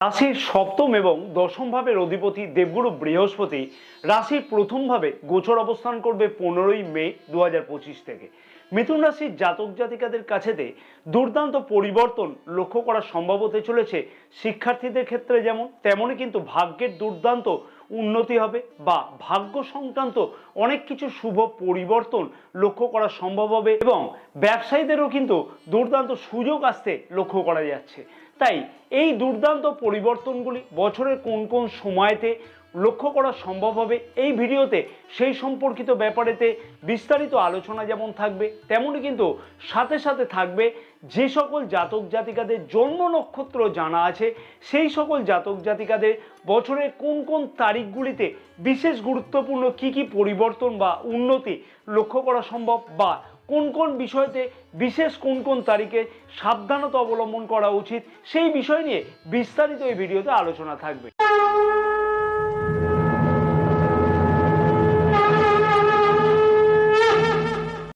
রাশির সপ্তম এবং দশম ভাবের অধিপতি দেবগুরু বৃহস্পতি রাশির প্রথম ভাবে গোচর অবস্থান করবে পনেরোই মে দুহাজার পঁচিশ থেকে। মিথুন রাশির জাতক জাতিকাদের কাছেতে দুর্দান্ত পরিবর্তন লক্ষ্য করা সম্ভব হতে চলেছে। শিক্ষার্থীদের ক্ষেত্রে যেমন, তেমনই কিন্তু ভাগ্যের দুর্দান্ত উন্নতি হবে বা ভাগ্য সংক্রান্ত অনেক কিছু শুভ পরিবর্তন লক্ষ্য করা সম্ভব হবে এবং ব্যবসায়ীদেরও কিন্তু দুর্দান্ত সুযোগ আসতে লক্ষ্য করা যাচ্ছে। তাই এই দুর্দান্ত পরিবর্তনগুলি বছরের কোন কোন সময়তে লক্ষ্য করা সম্ভব হবে এই ভিডিওতে সেই সম্পর্কিত ব্যাপারেতে বিস্তারিত আলোচনা যেমন থাকবে, তেমনই কিন্তু সাথে সাথে থাকবে যে সকল জাতক জাতিকাদের জন্ম নক্ষত্র জানা আছে, সেই সকল জাতক জাতিকাদের বছরের কোন কোন তারিখগুলিতে বিশেষ গুরুত্বপূর্ণ কি কি পরিবর্তন বা উন্নতি লক্ষ্য করা সম্ভব বা কোন কোন বিষয়তে, বিশেষ কোন কোন তারিখে সাবধানতা অবলম্বন করা উচিত, সেই বিষয় নিয়ে বিস্তারিত এই ভিডিওতে আলোচনা থাকবে।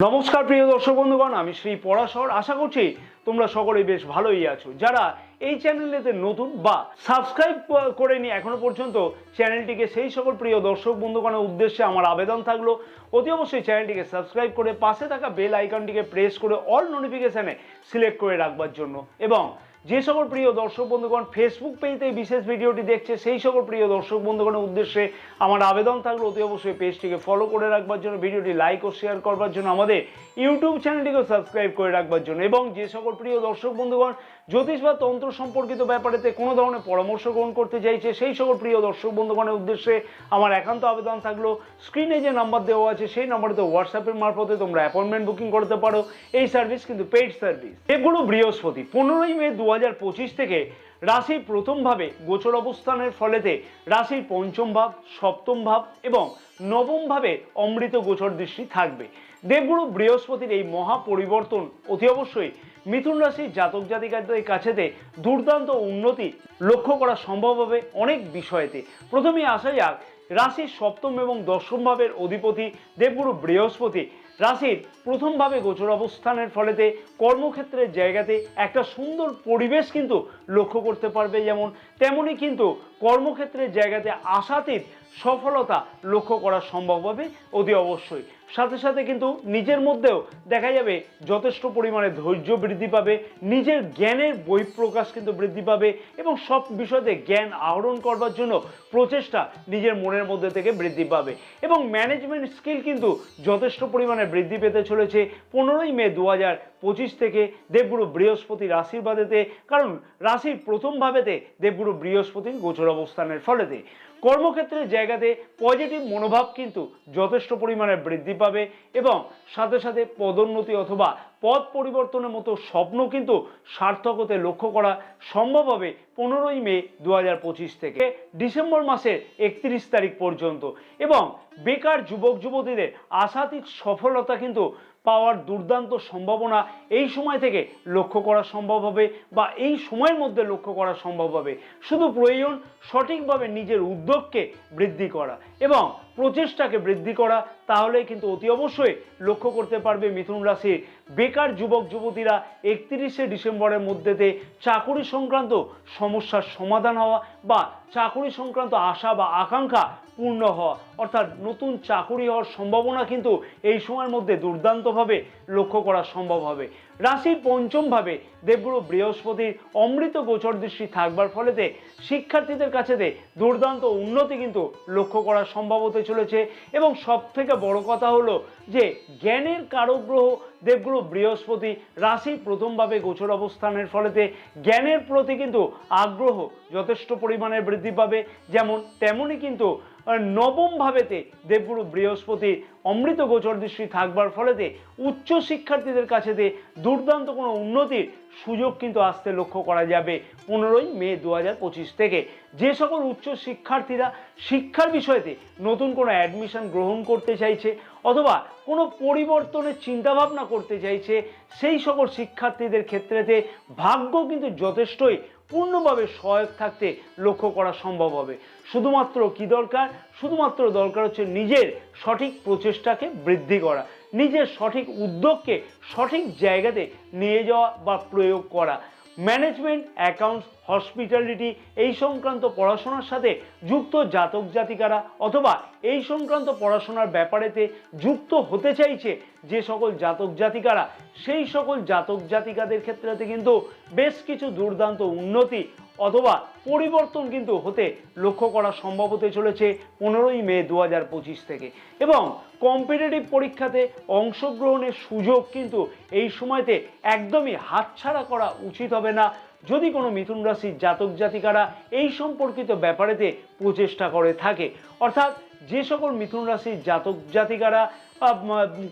নমস্কার, প্রিয় দর্শক বন্ধুগণ, আমি শ্রী পরাশর। আশা করছি তোমরা সকলেই বেশ ভালোই আছো। যারা এই চ্যানেলেতে নতুন বা সাবস্ক্রাইব করে নি এখনও পর্যন্ত চ্যানেলটিকে সেই সকল প্রিয় দর্শক বন্ধুগণের উদ্দেশ্যে আমার আবেদন থাকল, অতি অবশ্যই চ্যানেলটিকে সাবস্ক্রাইব করে পাশে থাকা বেল আইকনটিকে প্রেস করে অল নোটিফিকেশানে সিলেক্ট করে রাখবার জন্য। এবং যে সকল প্রিয় দর্শক বন্ধুগণ ফেসবুক পেজতে বিশেষ ভিডিওটি দেখছে, সেই সকল প্রিয় দর্শক বন্ধুগণের উদ্দেশ্যে আমার আবেদন থাকল, অতি অবশ্যই পেজটিকে ফলো করে রাখবার জন্য ভিডিওটি লাইক ও শেয়ার করবার জন্য, আমাদের ইউটিউব চ্যানেলটিকে সাবস্ক্রাইব করে রাখবার জন্য। এবং যে সকল প্রিয় দর্শক বন্ধুগণ জ্যোতিষ বা তন্ত্র সম্পর্কিত ব্যাপারেতে কোনো ধরনের পরামর্শ গ্রহণ করতে চাইছে, সেই সকল প্রিয় দর্শক বন্ধুগণের উদ্দেশ্যে আমার একান্ত আবেদন থাকল স্ক্রিনে যে নাম্বার দেওয়া আছে, সেই নাম্বারেতে হোয়াটসঅ্যাপের মারফতে তোমরা অ্যাপয়েন্টমেন্ট বুকিং করতে পারো। এই সার্ভিস কিন্তু পেইড সার্ভিস এগুলো বৃহস্পতি, পনেরোই মে দু হাজার পঁচিশ থেকে রাশির প্রথমভাবে গোচর অবস্থানের ফলেতে রাশির পঞ্চম ভাব, সপ্তম ভাব এবং নবম ভাবে অমৃত গোচর দৃষ্টি থাকবে। দেবগুরু বৃহস্পতির এই মহা পরিবর্তন অতি অবশ্যই মিথুন রাশির জাতক জাতিকাদের কাছেতে দুর্দান্ত উন্নতি লক্ষ্য করা সম্ভব হবে অনেক বিষয়েতে। প্রথমে আসা যাক, রাশির সপ্তম এবং দশম ভাবের অধিপতি দেবগুরু বৃহস্পতি। রাশির প্রথমভাবে গোচর অবস্থানের ফলেতে কর্মক্ষেত্রের জায়গাতে একটা সুন্দর পরিবেশ কিন্তু লক্ষ্য করতে পারবে যেমন তেমনই কিন্তু কর্মক্ষেত্রের জায়গাতে আশাতীত সফলতা লক্ষ্য করা সম্ভব হবে অতি অবশ্যই। সাথে সাথে কিন্তু নিজের মধ্যেও দেখা যাবে যথেষ্ট পরিমাণে ধৈর্য বৃদ্ধি পাবে, নিজের জ্ঞানের বই প্রকাশ কিন্তু বৃদ্ধি পাবে এবং সব বিষয়তে জ্ঞান আহরণ করবার জন্য প্রচেষ্টা নিজের মনের মধ্যে থেকে বৃদ্ধি পাবে। এবং ম্যানেজমেন্ট স্কিল কিন্তু যথেষ্ট পরিমাণে বৃদ্ধি পেতে চলেছে। পনেরোই মে দু হাজার পঁচিশ থেকে দেবগুরু বৃহস্পতির আশীর্বাদেতে, কারণ রাশির প্রথম ভাবেতে দেবগুরু বৃহস্পতির গোচর অবস্থানের ফলেতে। কর্মক্ষেত্রের জায়গাতে পজিটিভ মনোভাব কিন্তু যথেষ্ট পরিমাণে বৃদ্ধি পাবে এবং সাথে সাথে পদোন্নতি অথবা পদ পরিবর্তনের মতো স্বপ্ন কিন্তু সার্থক হতে লক্ষ্য করা সম্ভব হবে পনেরোই মে দু হাজার পঁচিশ থেকে ডিসেম্বর মাসের একত্রিশ তারিখ পর্যন্ত। এবং বেকার যুবক যুবতীদের আশাতীত সফলতা কিন্তু পাওয়ার দুর্দান্ত সম্ভাবনা এই সময় থেকে লক্ষ্য করা সম্ভব হবে বা এই সময়ের মধ্যে লক্ষ্য করা সম্ভব হবে। শুধু প্রয়োজন সঠিকভাবে নিজের উদ্যোগকে বৃদ্ধি করা এবং প্রচেষ্টাকে বৃদ্ধি করা, তাহলেই কিন্তু অতি অবশ্যই লক্ষ্য করতে পারবে মিথুন রাশির বেকার যুবক, যুবতীরা একত্রিশে ডিসেম্বরের মধ্যেতে চাকুরি সংক্রান্ত সমস্যার সমাধান হওয়া বা চাকুরি সংক্রান্ত আশা বা আকাঙ্ক্ষা পূর্ণ হওয়া। অর্থাৎ নতুন চাকুরি হওয়ার সম্ভাবনা কিন্তু এই সময়ের মধ্যে দুর্দান্তভাবে লক্ষ্য করা সম্ভব হবে। রাশির পঞ্চমভাবে দেবগুরু বৃহস্পতির অমৃত গোচর দৃষ্টি থাকবার ফলেতে শিক্ষার্থীদের কাছেতে দুর্দান্ত উন্নতি কিন্তু লক্ষ্য করা সম্ভব হতে চলেছে। এবং সব থেকে বড় কথা হলো যে, জ্ঞানের কারগ্রহ দেবগুরু বৃহস্পতি রাশি প্রথমভাবে গোচর অবস্থানের ফলেতে জ্ঞানের প্রতি কিন্তু আগ্রহ যথেষ্ট পরিমাণে বৃদ্ধি পাবে। যেমন তেমনই কিন্তু নবম ভাবেতে দেবগুরু বৃহস্পতি অমৃত গোচর দৃষ্টি থাকবার ফলেতে উচ্চ শিক্ষার্থীদের কাছেতে দুর্দান্ত কোনো উন্নতির সুযোগ কিন্তু আসতে লক্ষ্য করা যাবে পনেরোই মে দু হাজার পঁচিশ থেকে। যে সকল উচ্চ শিক্ষার্থীরা শিক্ষার বিষয়তে নতুন কোনো অ্যাডমিশন গ্রহণ করতে চাইছে অথবা কোনো পরিবর্তনের চিন্তাভাবনা করতে চাইছে, সেই সকল শিক্ষার্থীদের ক্ষেত্রেতে ভাগ্য কিন্তু যথেষ্টই পূর্ণভাবে সহায়ক থাকতে লক্ষ্য করা সম্ভব হবে। শুধুমাত্র কি দরকার? শুধুমাত্র দরকার হচ্ছে নিজের সঠিক প্রচেষ্টাকে বৃদ্ধি করা, নিজের সঠিক উদ্যোগকে সঠিক জায়গাতে নিয়ে যাওয়া বা প্রয়োগ করা। ম্যানেজমেন্ট অ্যাকাউন্টস হসপিটালিটি এই সংক্রান্ত পড়াশোনার সাথে যুক্ত জাতক জাতিকারা অথবা এই সংক্রান্ত পড়াশোনার ব্যাপারেতে যুক্ত হতে চাইছে যে সকল জাতক জাতিকারা, সেই সকল জাতক জাতিকাদের ক্ষেত্রেতে কিন্তু বেশ কিছু দুর্দান্ত উন্নতি অথবা পরিবর্তন কিন্তু হতে লক্ষ্য করা সম্ভব হতে চলেছে পনেরোই মে দু হাজার পঁচিশ থেকে। এবং কম্পিটিটিভ পরীক্ষাতে অংশগ্রহণের সুযোগ কিন্তু এই সময়তে একদমই হাতছাড়া করা উচিত হবে না। যদি কোনো মিথুন রাশির জাতক জাতিকারা এই সম্পর্কিত ব্যাপারেতে প্রচেষ্টা করে থাকে, অর্থাৎ যে সকল মিথুন রাশির জাতক জাতিকারা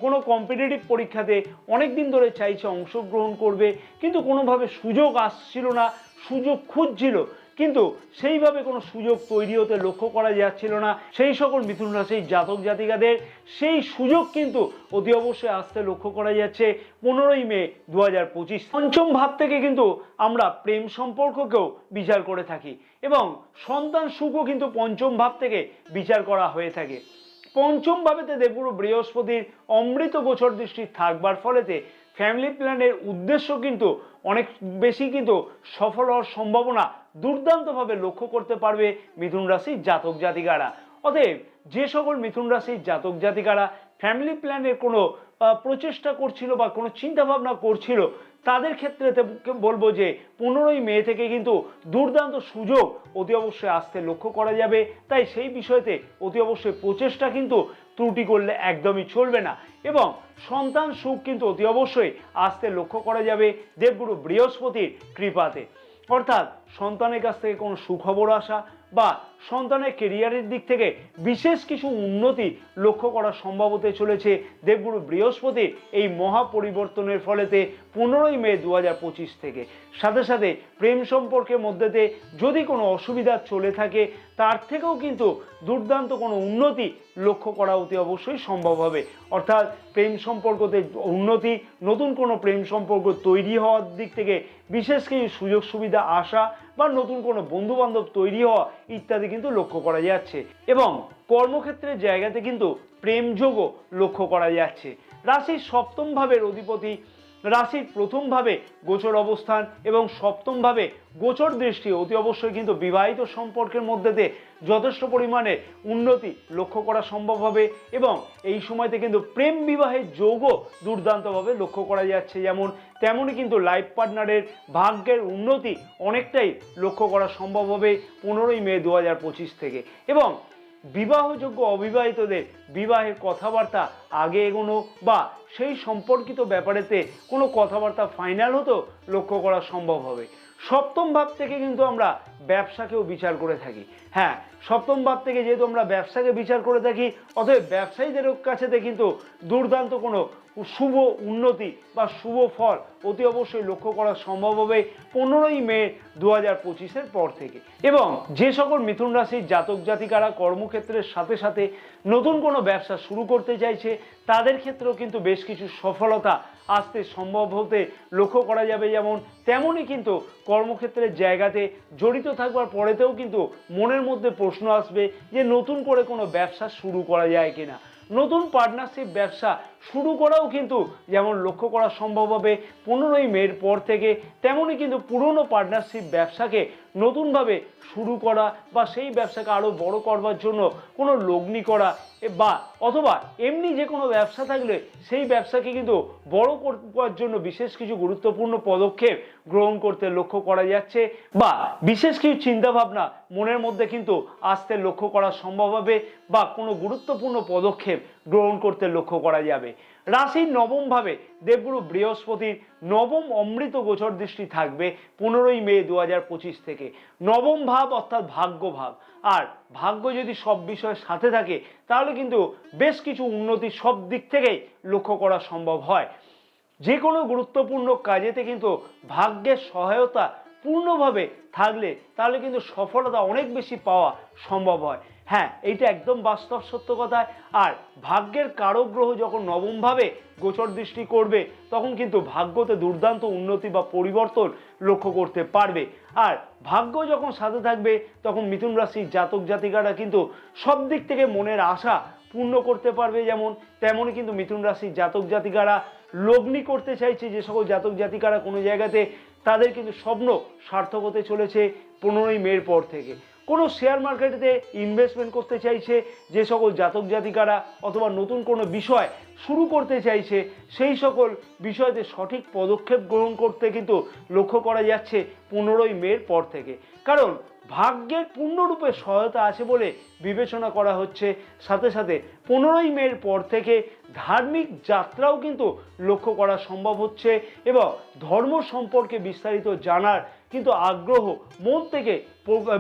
কোনো কম্পিটিটিভ পরীক্ষাতে অনেক দিন ধরে চাইছে অংশগ্রহণ করবে, কিন্তু কোনোভাবে সুযোগ আসছিল না সুযোগ খুঁজছিল, কিন্তু সেইভাবে কোনো সুযোগ তৈরি হতে লক্ষ্য করা যাচ্ছিল না। সেই সকল মিথুন রাশির জাতক জাতিকাদের, সেই সুযোগ কিন্তু অতি অবশ্যই আসতে লক্ষ্য করা যাচ্ছে পনেরোই মে দু পঞ্চম ভাব থেকে কিন্তু আমরা প্রেম সম্পর্ককেও বিচার করে থাকি এবং সন্তান সুখও কিন্তু পঞ্চম ভাব থেকে বিচার করা হয়ে থাকে। পঞ্চম ভাবেতে দেবগুরু বৃহস্পতির অমৃত গোচর দৃষ্টি থাকবার ফলেতে ফ্যামিলি প্ল্যানের উদ্দেশ্য কিন্তু অনেক বেশি কিন্তু সফল হওয়ার সম্ভাবনা দুর্দান্তভাবে লক্ষ্য করতে পারবে মিথুন রাশির জাতক জাতিকারা। অতএব যে সকল মিথুন রাশির জাতক জাতিকারা ফ্যামিলি প্ল্যানের কোনো প্রচেষ্টা করছিল বা কোনো চিন্তা ভাবনা করছিল, তাদের ক্ষেত্রে বলব যে পনেরোই মে থেকে কিন্তু দুর্দান্ত সুযোগ অতি অবশ্যই আসতে লক্ষ্য করা যাবে। তাই সেই বিষয়তে অতি অবশ্যই প্রচেষ্টা কিন্তু ত্রুটি করলে একদমই চলবে না। এবং সন্তান সুখ কিন্তু অতি অবশ্যই আসতে লক্ষ্য করা যাবে দেবগুরু বৃহস্পতির কৃপাতে। অর্থাৎ সন্তানের কাছ থেকে কোনো সুখবর আসা বা সন্তানের কেরিয়ারের দিক থেকে বিশেষ কিছু উন্নতি লক্ষ্য করা সম্ভব হতে চলেছে। দেবগুরু বৃহস্পতি এই মহা পরিবর্তনের ফলেতে পনেরোই মে দু থেকে। সাথে সাথে প্রেম সম্পর্কের মধ্যেতে যদি কোনো অসুবিধা চলে থাকে, তার থেকেও কিন্তু দুর্দান্ত কোনো উন্নতি লক্ষ্য করা অতি অবশ্যই সম্ভব হবে। অর্থাৎ প্রেম সম্পর্কতে উন্নতি, নতুন কোনো প্রেম সম্পর্ক তৈরি হওয়ার দিক থেকে বিশেষ কিছু সুযোগ সুবিধা আসা বা নতুন কোনো বন্ধু বান্ধব তৈরি হওয়া ইত্যাদি কিন্তু লক্ষ্য করা যাচ্ছে। এবং কর্মক্ষেত্রের জায়গাতে কিন্তু প্রেমযোগও লক্ষ্য করা যাচ্ছে। রাশির সপ্তম ভাবের অধিপতি রাশির প্রথম ভাবে গোচর অবস্থান এবং সপ্তম ভাবে গোচর দৃষ্টি অতি অবশ্যই কিন্তু বিবাহিত সম্পর্কের মধ্যেতে যথেষ্ট পরিমাণে উন্নতি লক্ষ্য করা সম্ভব হবে এবং এই সময়তে কিন্তু প্রেম বিবাহের যোগও দুর্দান্তভাবে লক্ষ্য করা যাচ্ছে যেমন, তেমনই কিন্তু লাইফ পার্টনারের ভাগ্যের উন্নতি অনেকটাই লক্ষ্য করা সম্ভব হবে পনেরোই মে দু হাজার পঁচিশ থেকে এবং বিবাহযোগ্য অবিবাহিতদের বিবাহের কথাবার্তা আগে এগোনো বা সেই সম্পর্কিত ব্যাপারেতে কোনো কথাবার্তা ফাইনাল হতো লক্ষ্য করা সম্ভব হবে। সপ্তম ভাব থেকে কিন্তু আমরা ব্যবসাকেও বিচার করে থাকি। হ্যাঁ সপ্তম ভাব থেকে যেহেতু আমরা ব্যবসাকে বিচার করে থাকি, অতএব ব্যবসায়ীদের কাছেতে কিন্তু দুর্দান্ত কোনো শুভ উন্নতি বা শুভ ফল অতি অবশ্যই লক্ষ্য করা সম্ভব হবে পনেরোই মে দু হাজার পঁচিশের পর থেকে। এবং যে সকল মিথুন রাশির জাতক জাতিকারা কর্মক্ষেত্রের সাথে সাথে নতুন কোনো ব্যবসা শুরু করতে চাইছে, তাদের ক্ষেত্রেও কিন্তু বেশ কিছু সফলতা আসতে সম্ভব হতে লক্ষ্য করা যাবে যেমন তেমনই কিন্তু কর্মক্ষেত্রের জায়গাতে জড়িত থাকবার পরেতেও কিন্তু মনের মধ্যে প্রশ্ন আসবে যে নতুন করে কোনো ব্যবসা শুরু করা যায় কিনা। নতুন পার্টনারশিপ ব্যবসা শুরু করাও কিন্তু যেমন লক্ষ্য করা সম্ভব হবে পনেরোই মের পর থেকে, তেমনই কিন্তু পুরনো পার্টনারশিপ ব্যবসাকে নতুনভাবে শুরু করা বা সেই ব্যবসাকে আরও বড় করবার জন্য কোনো লগ্নি করা বা অথবা এমনি যে কোনো ব্যবসা থাকলে সেই ব্যবসাকে কিন্তু বড় করবার জন্য বিশেষ কিছু গুরুত্বপূর্ণ পদক্ষেপ গ্রহণ করতে লক্ষ্য করা যাচ্ছে বা বিশেষ কিছু চিন্তাভাবনা মনের মধ্যে কিন্তু আসতে লক্ষ্য করা সম্ভব হবে বা কোনো গুরুত্বপূর্ণ পদক্ষেপ গ্রহণ করতে লক্ষ্য করা যাবে। রাশির নবম ভাবে দেবগুরু বৃহস্পতির নবম অমৃত গোচর দৃষ্টি থাকবে পনেরোই মে দু থেকে। নবম ভাব অর্থাৎ ভাগ্য ভাব আর ভাগ্য যদি সব বিষয়ের সাথে থাকে, তাহলে কিন্তু বেশ কিছু উন্নতি সব দিক থেকেই লক্ষ্য করা সম্ভব হয়। যে কোনো গুরুত্বপূর্ণ কাজেতে কিন্তু ভাগ্যের সহায়তা পূর্ণভাবে থাকলে তাহলে কিন্তু সফলতা অনেক বেশি পাওয়া সম্ভব হয়। হ্যাঁ এইটা একদম বাস্তব সত্য কথা। আর ভাগ্যের কারক গ্রহ যখন নবমভাবে গোচর দৃষ্টি করবে, তখন কিন্তু ভাগ্যতে দুর্দান্ত উন্নতি বা পরিবর্তন লক্ষ্য করতে পারবে। আর ভাগ্য যখন সাথে থাকবে, তখন মিথুন রাশির জাতক জাতিকারা কিন্তু সব দিক থেকে মনের আশা পূর্ণ করতে পারবে যেমন, তেমনই কিন্তু মিথুন রাশির জাতক জাতিকারা লগ্নি করতে চাইছে। যে সকল জাতক জাতিকারা কোনো জায়গাতে তাদের কিন্তু স্বপ্ন সার্থক হতে চলেছে পনেরোই মের পর থেকে। কোনো শেয়ার মার্কেটেতে ইনভেস্টমেন্ট করতে চাইছে, যে সকল জাতক জাতিকারা অথবা নতুন কোনো বিষয় শুরু করতে চাইছে, সেই সকল বিষয়তে সঠিক পদক্ষেপ গ্রহণ করতে কিন্তু লক্ষ্য করা যাচ্ছে পনেরোই মের পর থেকে। কারণ ভাগ্যের পূর্ণরূপে সহায়তা আছে বলে বিবেচনা করা হচ্ছে। সাথে সাথে পনেরোই মের পর থেকে ধার্মিক যাত্রাও কিন্তু লক্ষ্য করা সম্ভব হচ্ছে এবং ধর্ম সম্পর্কে বিস্তারিত জানার কিন্তু আগ্রহ মন থেকে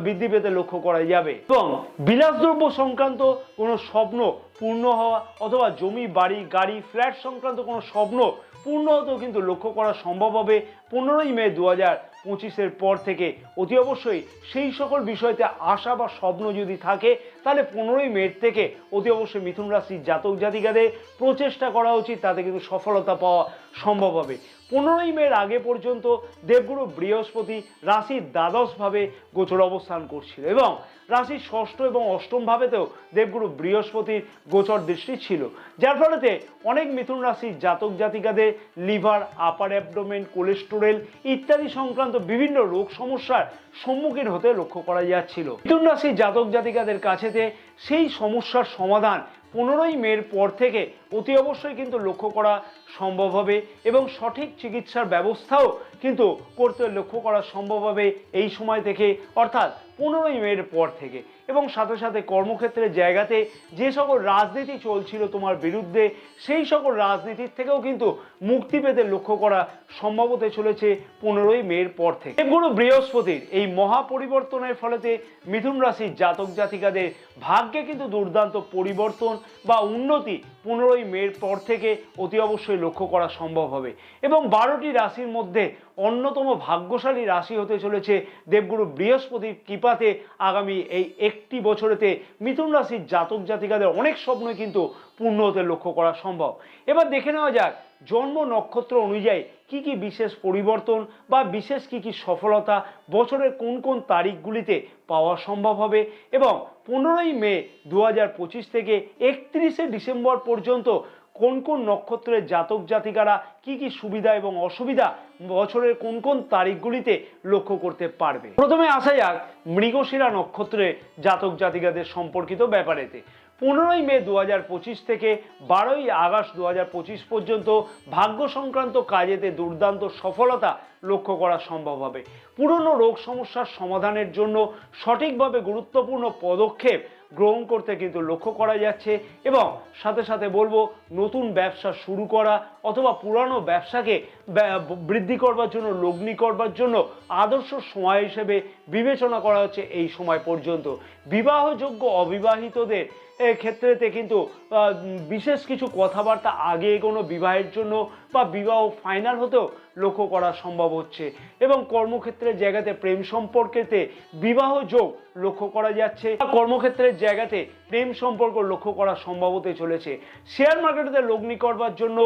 বৃদ্ধি পেতে লক্ষ্য করা যাবে। এবং বিলাসদ্রব্য সংক্রান্ত কোনো স্বপ্ন পূর্ণ হওয়া অথবা জমি, বাড়ি, গাড়ি, ফ্ল্যাট সংক্রান্ত কোনো স্বপ্ন পূর্ণ হতেও কিন্তু লক্ষ্য করা সম্ভব হবে পনেরোই মে দু হাজার পঁচিশের পর থেকে। অতি অবশ্যই সেই সকল বিষয়তে আশা বা স্বপ্ন যদি থাকে তাহলে পনেরোই মে থেকে অতি অবশ্যই মিথুন রাশির জাতক জাতিকাদের প্রচেষ্টা করা উচিত, তাতে কিন্তু সফলতা পাওয়া সম্ভব হবে। পনেরোই মের আগে পর্যন্ত দেবগুরু বৃহস্পতি রাশির দ্বাদশভাবে গোচর অবস্থান করছিল এবং রাশির ষষ্ঠ এবং অষ্টম ভাবেতেও দেবগুরু বৃহস্পতির গোচর দৃষ্টি ছিল। যার ফলেতে অনেক মিথুন রাশির জাতক জাতিকাদের লিভার আপার অ্যাবডোমেন কোলেস্টোরেল ইত্যাদি সংক্রান্ত বিভিন্ন রোগ সমস্যার সম্মুখীন হতে লক্ষ্য করা যাচ্ছিল। মিথুন রাশির জাতক জাতিকাদের কাছেতে সেই সমস্যার সমাধান পনেরোই মের পর থেকে অতি অবশ্যই কিন্তু লক্ষ্য করা সম্ভব হবে এবং সঠিক চিকিৎসার ব্যবস্থাও কিন্তু করতে লক্ষ্য করা সম্ভব হবে এই সময় থেকে, অর্থাৎ পনেরোই মের পর থেকে। এবং সাথে সাথে কর্মক্ষেত্রের জায়গাতে যে সকল রাজনীতি চলছিল তোমার বিরুদ্ধে, সেই সকল রাজনীতির থেকেও কিন্তু মুক্তি পেতে লক্ষ্য করা সম্ভব হতে চলেছে পনেরোই মের পর থেকে। দেবগুরু বৃহস্পতির এই মহা পরিবর্তনের ফলেতে মিথুন রাশির জাতক জাতিকাদের ভাগ্যে কিন্তু দুর্দান্ত পরিবর্তন বা উন্নতি পনেরোই মের পর থেকে অতি অবশ্যই লক্ষ্য করা সম্ভব হবে। এবং বারোটি রাশির মধ্যে অন্যতম ভাগ্যশালী রাশি হতে চলেছে দেবগুরু বৃহস্পতির কৃপাতে আগামী এই একটি বছরেতে মিথুন রাশির জাতক জাতিকাদের অনেক স্বপ্নই কিন্তু পূর্ণ হতে লক্ষ্য করা সম্ভব। এবার দেখে নেওয়া যাক, জন্ম নক্ষত্র অনুযায়ী কি কি বিশেষ পরিবর্তন বা বিশেষ কি কি সফলতা বছরের কোন কোন তারিখগুলিতে পাওয়া সম্ভব হবে এবং পনেরোই মে দু হাজার পঁচিশ থেকে একত্রিশে ডিসেম্বর পর্যন্ত কোন কোন নক্ষত্রের জাতক জাতিকারা কি কি সুবিধা এবং অসুবিধা বছরের কোন কোন তারিখগুলিতে লক্ষ্য করতে পারবে? প্রথমে আসা যাক মৃগশিরা নক্ষত্রে জাতক জাতিকাদের সম্পর্কিত ব্যাপারেতে। পনেরোই মে দু হাজার পঁচিশ থেকে বারোই আগস্ট দু হাজার পঁচিশ পর্যন্ত ভাগ্য সংক্রান্ত কাজেতে দুর্দান্ত সফলতা লক্ষ্য করা সম্ভব হবে। পুরনো রোগ সমস্যার সমাধানের জন্য সঠিকভাবে গুরুত্বপূর্ণ পদক্ষেপ গ্রহণ করতে কিন্তু লক্ষ্য করা যাচ্ছে এবং সাথে সাথে বলব, নতুন ব্যবসা শুরু করা অথবা পুরানো ব্যবসাকে ব্যা- বৃদ্ধি করবার জন্য, লগ্নি করবার জন্য আদর্শ সময় হিসেবে বিবেচনা করা হচ্ছে এই সময় পর্যন্ত। বিবাহযোগ্য অবিবাহিতদের ক্ষেত্রেতে কিন্তু বিশেষ কিছু কথাবার্তা আগে কোনো বিবাহের জন্য বা বিবাহ ফাইনাল হতেও লক্ষ্য করা সম্ভব হচ্ছে এবং কর্মক্ষেত্রের জায়গাতে প্রেম সম্পর্কেতে বিবাহ যোগ লক্ষ্য করা যাচ্ছে। কর্মক্ষেত্রের জায়গাতে প্রেম সম্পর্ক লক্ষ্য করা সম্ভব হতে চলেছে। শেয়ার মার্কেটেতে লগ্নি করবার জন্য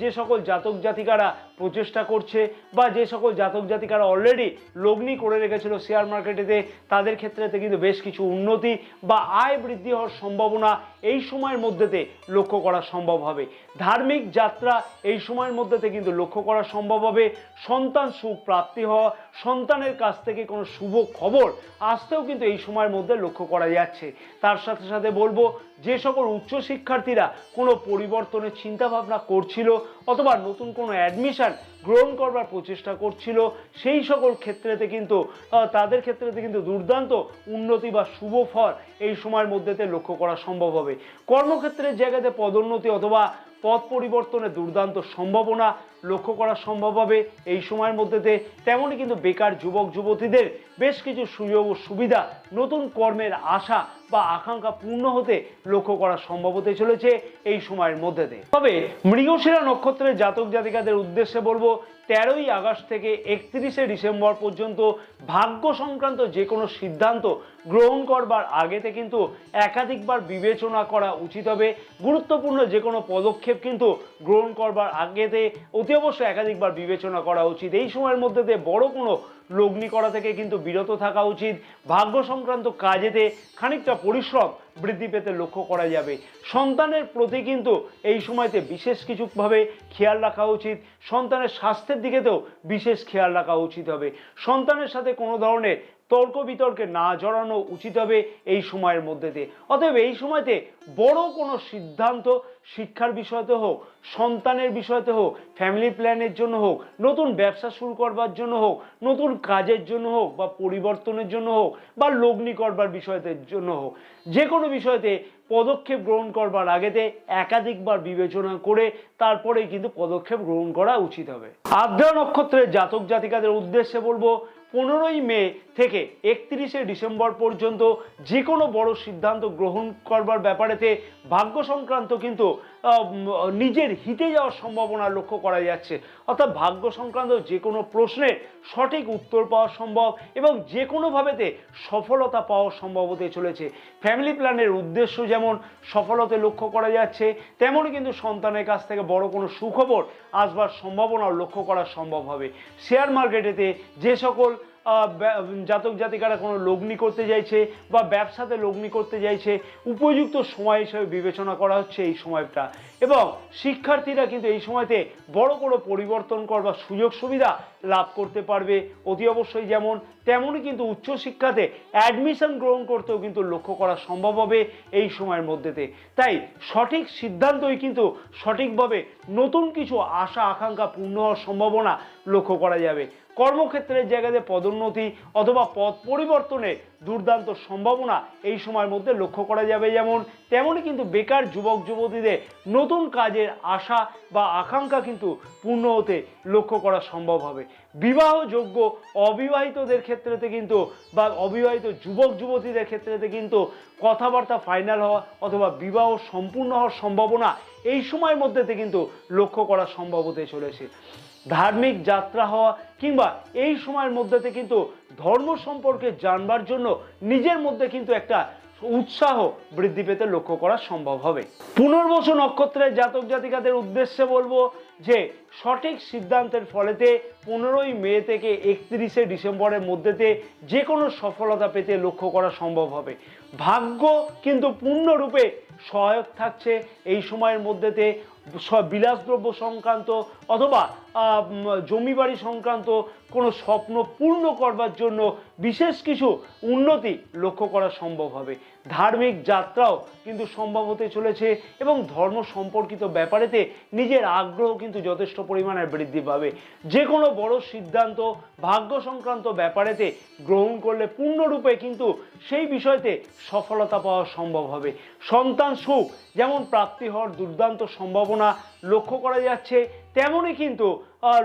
যে সকল জাতক জাতিকারা প্রচেষ্টা করছে বা যে সকল জাতক জাতিকারা অলরেডি লগ্নি করে রেখেছিল শেয়ার মার্কেটেতে তাদের ক্ষেত্রেতে কিন্তু বেশ কিছু উন্নতি বা আয় বৃদ্ধি হওয়ার সম্ভাবনা এই সময়ের মধ্যেতে লক্ষ্য করা সম্ভব হবে। ধার্মিক যাত্রা এই সময়ের মধ্যেতে কিন্তু লক্ষ্য করা সম্ভব হবে। সন্তান সুখ প্রাপ্তি হওয়া, সন্তানের কাছ থেকে কোনো শুভ খবর আসতেও কিন্তু এই সময়ের মধ্যে লক্ষ্য করা যাচ্ছে। তার সাথে সাথে বলব যে সকল উচ্চ শিক্ষার্থীরা কোনো পরিবর্তনের চিন্তা ভাবনা করছিল অথবা নতুন কোনো অ্যাডমিশন গ্রহণ করবার প্রচেষ্টা করছিল, সেই সকল ক্ষেত্রেতে কিন্তু তাদের ক্ষেত্রেতে কিন্তু দুর্দান্ত উন্নতি বা শুভ ফল এই সময়ের মধ্যেতে লক্ষ্য করা সম্ভব হবে। কর্মক্ষেত্রের জায়গাতে পদোন্নতি অথবা পথ পরিবর্তনের দুর্দান্ত সম্ভাবনা লক্ষ্য করা সম্ভব হবে এই সময়ের মধ্যেতে। তেমনই কিন্তু বেকার যুবক, যুবতীদের বেশ কিছু সুযোগ ও সুবিধা, নতুন কর্মের আশা বা আকাঙ্ক্ষা পূর্ণ হতে লক্ষ্য করা সম্ভব হতে চলেছে এই সময়ের মধ্যেতে। তবে মৃগশিরা নক্ষত্রের জাতক জাতিকাদের উদ্দেশ্যে বলব, তেরোই আগস্ট থেকে একত্রিশে ডিসেম্বর পর্যন্ত ভাগ্য সংক্রান্ত যে কোনো সিদ্ধান্ত গ্রহণ করবার আগেতে কিন্তু একাধিকবার বিবেচনা করা উচিত হবে। গুরুত্বপূর্ণ যে কোনো পদক্ষেপ কিন্তু গ্রহণ করবার আগেতে অতি অতি অবশ্যই একাধিকবার বিবেচনা করা উচিত। এই সময়ের মধ্যে দিয়ে বড় কোনো লগ্নি করা থেকে কিন্তু বিরত থাকা উচিত। ভাগ্য সংক্রান্ত কাজেতে খানিকটা পরিশ্রম বৃদ্ধি পেতে লক্ষ্য করা যাবে। সন্তানের প্রতি কিন্তু এই সময়তে বিশেষ কিছুভাবে খেয়াল রাখা উচিত। সন্তানের স্বাস্থ্যের দিকেতেও বিশেষ খেয়াল রাখা উচিত হবে। সন্তানের সাথে কোনো ধরনের তর্ক বিতর্কে না জড়ানো উচিত হবে এই সময়ের মধ্যে দিয়ে। অতএব এই সময়তে বড় কোনো সিদ্ধান্ত শিক্ষার বিষয়তে হোক, সন্তানের বিষয়তে হোক ফ্যামিলি প্ল্যানের জন্য হোক, নতুন ব্যবসা শুরু করবার জন্য হোক, নতুন কাজের জন্য হোক বা পরিবর্তনের জন্য হোক বা লগ্নি করবার বিষয়তে জন্য হোক যে কোনো বিষয়তে পদক্ষেপ গ্রহণ করবার আগেতে একাধিকবার বিবেচনা করে তারপরেই কিন্তু পদক্ষেপ গ্রহণ করা উচিত হবে। আদ্রা নক্ষত্রের জাতক জাতিকাদের উদ্দেশ্যে বলব, পনেরোই মে থেকে একত্রিশে ডিসেম্বর পর্যন্ত যে কোনো বড় সিদ্ধান্ত গ্রহণ করবার ব্যাপারেতে ভাগ্য সংক্রান্ত কিন্তু নিজের হিতে যাওয়ার সম্ভাবনা লক্ষ্য করা যাচ্ছে। অর্থাৎ ভাগ্য সংক্রান্ত যে কোনো প্রশ্নের সঠিক উত্তর পাওয়া সম্ভব এবং যে কোনোভাবেতে সফলতা পাওয়া সম্ভব হতে চলেছে। ফ্যামিলি প্ল্যানের উদ্দেশ্য যেমন সফলতা লক্ষ্য করা যাচ্ছে তেমনই কিন্তু সন্তানের কাছ থেকে বড় কোনো সুখবর আসবার সম্ভাবনাও লক্ষ্য করা সম্ভব হবে। শেয়ার মার্কেটেতে যে সকল জাতক জাতিকারা কোনো লগ্নি করতে চাইছে বা ব্যবসাতে লগ্নি করতে চাইছে উপযুক্ত সময় হিসেবে বিবেচনা করা হচ্ছে এই সময়টা। এবং শিক্ষার্থীরা কিন্তু এই সময়তে বড় কোনো পরিবর্তন করবার সুযোগ সুবিধা লাভ করতে পারবে, অতি অবশ্যই যেমন, তেমনই কিন্তু উচ্চশিক্ষাতে অ্যাডমিশন গ্রহণ করতেও কিন্তু লক্ষ্য করা সম্ভব হবে এই সময়ের মধ্যেতে। তাই সঠিক সিদ্ধান্তই কিন্তু সঠিকভাবে নতুন কিছু আশা, আকাঙ্ক্ষা পূর্ণ হওয়ার সম্ভাবনা লক্ষ্য করা যাবে। কর্মক্ষেত্রের জায়গাতে পদোন্নতি অথবা পদ পরিবর্তনের দুর্দান্ত সম্ভাবনা এই সময়ের মধ্যে লক্ষ্য করা যাবে যেমন তেমনই কিন্তু বেকার যুবক, যুবতীদের নতুন কাজের আশা বা আকাঙ্ক্ষা কিন্তু পূর্ণ হতে লক্ষ্য করা সম্ভব হবে। বিবাহযোগ্য অবিবাহিতদের ক্ষেত্রেতে কিন্তু বা অবিবাহিত যুবক, যুবতীদের ক্ষেত্রেতে কিন্তু কথাবার্তা ফাইনাল হওয়া অথবা বিবাহ সম্পূর্ণ হওয়ার সম্ভাবনা এই সময়ের মধ্যেতে কিন্তু লক্ষ্য করা সম্ভব হতে চলেছে। ধার্মিক যাত্রা হওয়া কিংবা এই সময়ের মধ্যেতে কিন্তু ধর্ম সম্পর্কে জানবার জন্য নিজের মধ্যে কিন্তু একটা উৎসাহ বৃদ্ধি পেতে লক্ষ্য করা সম্ভব হবে। পুনর্বসু নক্ষত্রের জাতক জাতিকাদের উদ্দেশ্যে বলব যে, সঠিক সিদ্ধান্তের ফলেতে পনেরোই মে থেকে একত্রিশে ডিসেম্বরের মধ্যেতে যে কোনো সফলতা পেতে লক্ষ্য করা সম্ভব হবে। ভাগ্য কিন্তু পূর্ণরূপে সহায়ক থাকছে এই সময়ের মধ্যেতে বিলাসদ্রব্য সংক্রান্ত অথবা আহ, উম, জমি বাড়ি সংক্রান্ত কোনো স্বপ্ন পূর্ণ করবার জন্য বিশেষ কিছু উন্নতি লক্ষ্য করা সম্ভব হবে। ধার্মিক যাত্রাও কিন্তু সম্ভব হতে চলেছে এবং ধর্ম সম্পর্কিত ব্যাপারেতে নিজের আগ্রহ কিন্তু যথেষ্ট পরিমাণে বৃদ্ধি পাবে। যে কোনো বড় সিদ্ধান্ত ভাগ্য সংক্রান্ত ব্যাপারেতে গ্রহণ করলে পূর্ণরূপে কিন্তু সেই বিষয়তে সফলতা পাওয়া সম্ভব হবে। সন্তান সুখ যেমন প্রাপ্তি হওয়ার দুর্দান্ত সম্ভাবনা লক্ষ্য করা যাচ্ছে তেমনই কিন্তু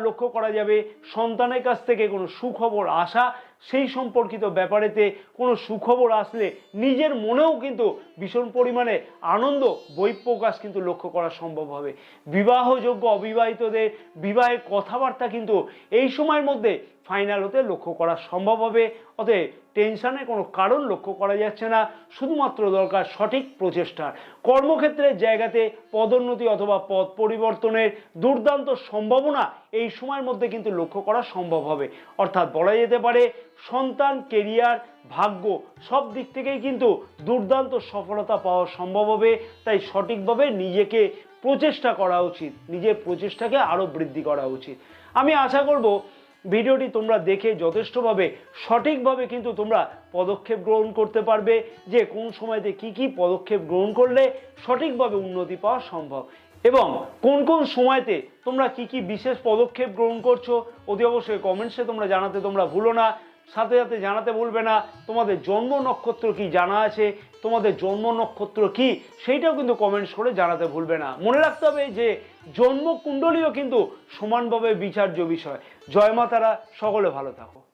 লক্ষ্য করা যাবে সন্তানের কাছ থেকে কোনো সুখবর আসা, সেই সম্পর্কিত ব্যাপারেতে কোনো সুখবর আসলে নিজের মনেও কিন্তু ভীষণ পরিমাণে আনন্দ বহিঃপ্রকাশ কিন্তু লক্ষ্য করা সম্ভব হবে। বিবাহযোগ্য অবিবাহিতদের বিবাহের কথাবার্তা কিন্তু এই সময়ের মধ্যে ফাইনাল হতে লক্ষ্য করা সম্ভব হবে। অতএব টেনশনের কোনো কারণ লক্ষ্য করা যাচ্ছে না, শুধুমাত্র দরকার সঠিক প্রচেষ্টার। কর্মক্ষেত্রের জায়গাতে পদোন্নতি অথবা পদ পরিবর্তনের দুর্দান্ত সম্ভাবনা এই সময়ের মধ্যে কিন্তু লক্ষ্য করা সম্ভব হবে। অর্থাৎ বলা যেতে পারে, সন্তান কেরিয়ার ভাগ্য সব দিক থেকেই কিন্তু দুর্দান্ত সফলতা পাওয়া সম্ভব হবে। তাই সঠিকভাবে নিজেকে প্রচেষ্টা করা উচিত, নিজের প্রচেষ্টাকে আরও বৃদ্ধি করা উচিত। আমি আশা করব ভিডিওটি তোমরা দেখে যথেষ্টভাবে সঠিকভাবে কিন্তু তোমরা পদক্ষেপ গ্রহণ করতে পারবে যে কোন সময়তে কি কি পদক্ষেপ গ্রহণ করলে সঠিকভাবে উন্নতি পাওয়া সম্ভব। এবং কোন কোন সময়তে তোমরা কি কি বিশেষ পদক্ষেপ গ্রহণ করছ অতি অবশ্যই কমেন্টসে তোমরা জানাতে তোমরা ভুলো না। সাথে সাথে জানাতে বলবে না। তোমাদের জন্ম নক্ষত্র কি জানা আছে? তোমাদের জন্ম নক্ষত্র কি? সেইটাও কিন্তু কমেন্টস করে জানাতে ভুলবে না। মনে রাখতে হবে যে জন্ম কুণ্ডলীও কিন্তু সমানভাবে বিচার্য বিষয়। জয় মাতারা, সকলে ভালো থাকো।